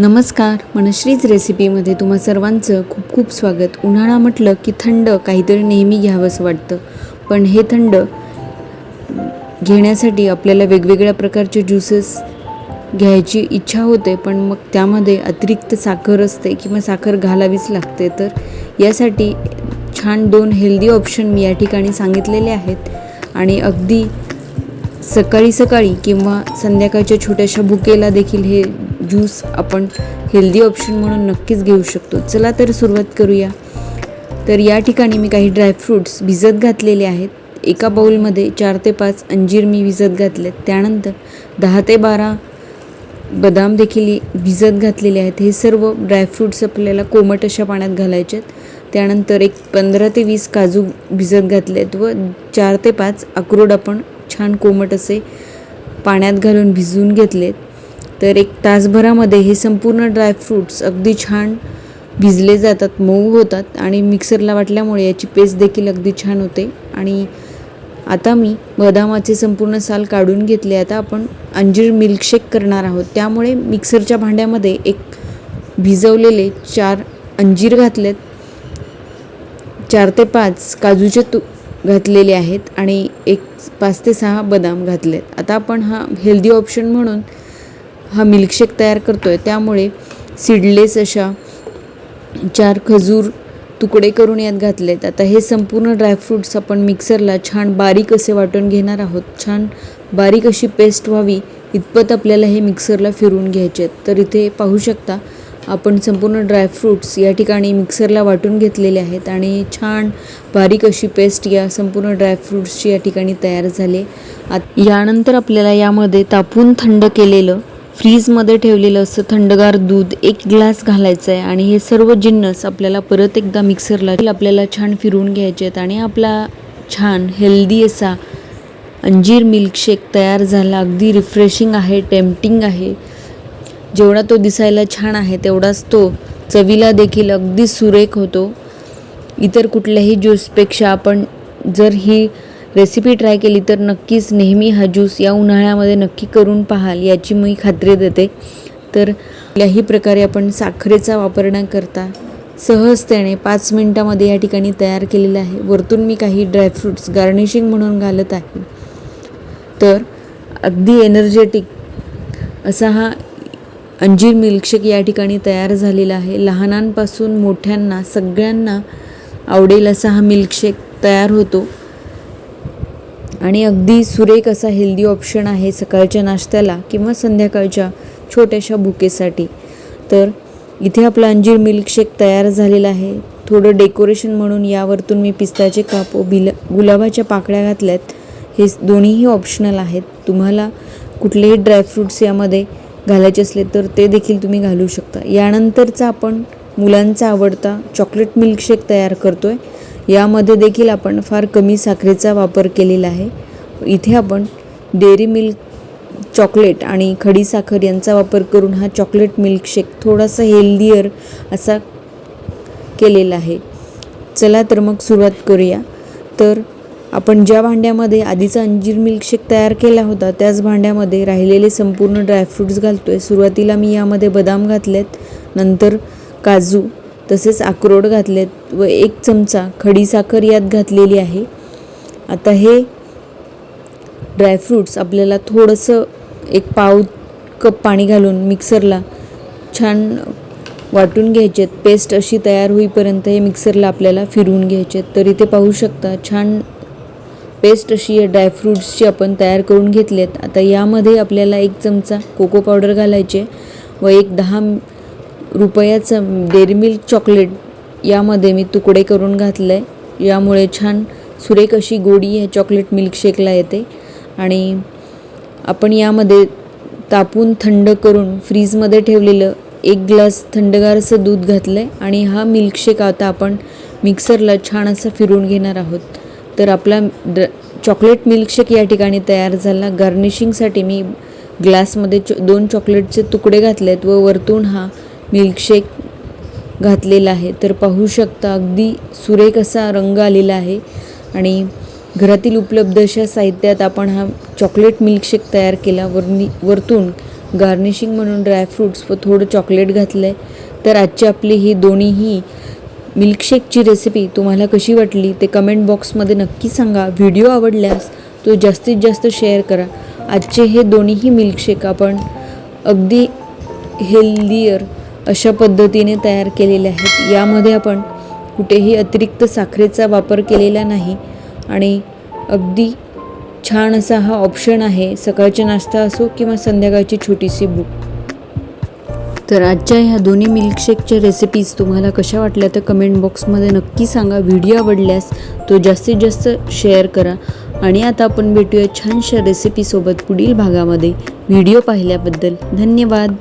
नमस्कार मनश्रीज रेसिपीमध्ये तुम्हा सर्वांचं खूप खूप स्वागत. उन्हाळा म्हटलं की थंड काहीतरी नेहमी घ्यावंसं वाटतं. पण हे थंड घेण्यासाठी आपल्याला वेगवेगळ्या प्रकारचे ज्युसेस घ्यायची इच्छा होते पण मग त्यामध्ये अतिरिक्त साखर असते किंवा साखर घालावीच लागते. तर यासाठी छान दोन हेल्दी ऑप्शन मी या ठिकाणी सांगितलेले आहेत. आणि अगदी सकाळी सकाळी किंवा संध्याकाळच्या छोट्याशा भुकेला देखील हे ज्यूस आपण हेल्दी ऑप्शन म्हणून नक्कीच घेऊ शकतो. चला तर सुरुवात करूया. तर या ठिकाणी मी काही ड्रायफ्रूट्स भिजत घातलेले आहेत. एका बाउलमध्ये चार ते पाच अंजीर मी भिजत घातले त्यानंतर दहा ते बारा बदाम देखील भिजत घातलेले आहेत. हे सर्व ड्रायफ्रूट्स आपल्याला कोमट अशा पाण्यात घालायचे आहेत. त्यानंतर एक पंधरा ते वीस काजू भिजत घातले आहेत व चार ते पाच अक्रोड आपण छान कोमट असे पाण्यात घालून भिजवून घेतलेत. तर एक तासभरामध्ये हे संपूर्ण ड्रायफ्रूट्स अगदी छान भिजले जातात मऊ होतात आणि मिक्सरला वाटल्यामुळे याची पेस्ट देखील अगदी छान होते. आणि आता मी बदामाचे संपूर्ण साल काढून घेतले. आता आपण अंजीर मिल्कशेक करणार आहोत. त्यामुळे मिक्सरच्या भांड्यामध्ये एक भिजवलेले चार अंजीर घातलेत. चार ते पाच काजूचे तू घातलेले आहेत आणि एक पाच ते सहा बदाम घातलेत. आता आपण हा हेल्दी ऑप्शन म्हणून हा मिल्कशेक तयार करतो आहे त्यामुळे सीडलेस अशा चार खजूर तुकडे करून यात घातलेत. आता हे संपूर्ण ड्रायफ्रूट्स आपण मिक्सरला छान बारीक असे वाटून घेणार आहोत. छान बारीक अशी पेस्ट व्हावी इतपत आपल्याला हे मिक्सरला फिरून घ्यायचे आहेत. तर इथे पाहू शकता आपण संपूर्ण ड्रायफ्रूट्स या ठिकाणी मिक्सरला वाटून घेतलेले आहेत आणि छान बारीक अशी पेस्ट या संपूर्ण ड्रायफ्रूट्सची या ठिकाणी तयार झाले. आत यानंतर आपल्याला यामध्ये तापून थंड केलेलं फ्रीजमध्ये ठेवलेलं असं थंडगार दूध एक ग्लास घालायचं आहे आणि हे सर्व जिन्नस आपल्याला परत एकदा मिक्सरला आपल्याला छान फिरवून घ्यायचे आहेत आणि आपला छान हेल्दी असा अंजीर मिल्कशेक तयार झाला. अगदी रिफ्रेशिंग आहे टेम्पटिंग आहे. जेवढा तो दिसायला छान आहे तेवढाच तो चवीला देखील अगदी सुरेख होतो. इतर कुठल्याही ज्यूसपेक्षा आपण जर ही रेसिपी ट्राय केली तर नक्कीच नेहमी हा ज्यूस या उन्हाळ्यामध्ये नक्की करून पाहाल याची मी खात्री देते. तर कुठल्याही प्रकारे आपण साखरेचा वापर न करता सहजतेने पाच मिनटामध्ये या ठिकाणी तयार केलेलं आहे. वरतून मी काही ड्रायफ्रूट्स गार्निशिंग म्हणून घालत आहे. तर अगदी एनर्जेटिक असा हा अंजीर मिल्कशेक या ठिकाणी तयार झालेला आहे. लहानांपासून मोठ्यांना सगळ्यांना आवडेल असा हा मिल्कशेक तयार होतो. आणि अगदी सुरेख असा हेल्दी ऑप्शन आहे सकाळच्या नाश्त्याला किंवा संध्याकाळच्या छोट्याशा बुकेसाठी तर इथे आपला अंजीर मिल्कशेक तयार झालेला आहे. थोडं डेकोरेशन म्हणून यावरतून मी पिस्ताचे काप व बिल गुलाबाच्या पाकळ्या घातल्यात. हे दोन्हीही ऑप्शनल आहेत. तुम्हाला कुठलेही ड्रायफ्रूट्स यामध्ये घालायचे असले तर ते देखील तुम्ही घालू शकता. यानंतरचा आपण मुलांचा आवडता चॉकलेट मिल्कशेक तयार करतो आहे यामध्ये देखील आपण फार कमी साखरेचा वापर केलेला आहे. इथे आपण डेअरी मिल्क चॉकलेट आणि खडी साखर यांचा वापर करून हा चॉकलेट मिल्कशेक थोडासा हेल्दियर असा केलेला आहे. चला तर मग सुरुवात करूया. तर आपण ज्या भांड्यामध्ये आधीचा अंजीर मिल्कशेक तयार केला होता त्याच भांड्यामध्ये राहिलेले संपूर्ण ड्रायफ्रूट्स घालतो आहे सुरुवातीला मी यामध्ये बदाम घातलेत नंतर काजू तसेच अक्रोड घातलेत व एक चमचा खडीसाखर यात घातलेली आहे. आता हे ड्रायफ्रूट्स आपल्याला थोडंसं एक पाव कप पाणी घालून मिक्सरला छान वाटून घ्यायचे. आहेत पेस्ट अशी तयार होईपर्यंत हे मिक्सरला आपल्याला फिरवून घ्यायचे. आहेत तर इथे पाहू शकता छान पेस्ट अशी या ड्रायफ्रूट्सची आपण तयार करून घेतली आहेत आता यामध्ये आपल्याला एक चमचा कोको पावडर घालायचे व एक दहा रुपयाचं डेअरी मिल्क चॉकलेट यामध्ये मी तुकडे करून घातलं आहे यामुळे छान सुरेख अशी गोडी ह्या चॉकलेट मिल्कशेकला येते. आणि आपण यामध्ये तापून थंड करून फ्रीजमध्ये ठेवलेलं एक ग्लास थंडगारसं दूध घातलं आहे आणि हा मिल्कशेक आता आपण मिक्सरला छान असं फिरून घेणार आहोत. तर आपला ड चॉकलेट मिल्कशेक या ठिकाणी तयार झाला. गार्निशिंगसाठी मी ग्लासमध्ये चो दोन चॉकलेटचे तुकडे घातले आहेत व वरतून हा मिल्कशेक घातलेला आहे. तर पाहू शकता अगदी सुरेख असा रंग आलेला आहे. आणि घरातील उपलब्ध अशा साहित्यात आपण हा चॉकलेट मिल्कशेक तयार केला. वरनी वरतून गार्निशिंग म्हणून ड्रायफ्रूट्स व थोडं चॉकलेट घातलं आहे तर आजची आपली ही दोन्हीही मिल्कशेकची रेसिपी तुम्हाला कशी वाटली ते कमेंट बॉक्समध्ये नक्की सांगा. व्हिडिओ आवडल्यास तो जास्तीत जास्त शेअर करा. आजचे हे दोन्हीही मिल्कशेक आपण अगदी हेल्दियर अशा पद्धतीने तयार केलेल्या आहेत. यामध्ये आपण कुठेही अतिरिक्त साखरेचा वापर केलेला नाही आणि अगदी छान असा हा ऑप्शन आहे सकाळचा नाश्ता असो किंवा संध्याकाळची छोटीशी बुक तर आजच्या ह्या दोन्ही मिल्कशेकच्या रेसिपीज तुम्हाला कशा वाटल्या तर कमेंट बॉक्समध्ये नक्की सांगा. व्हिडिओ आवडल्यास तो जास्तीत जास्त शेअर करा. आणि आता आपण भेटूया छानशा रेसिपीसोबत पुढील भागामध्ये. व्हिडिओ पाहिल्याबद्दल धन्यवाद.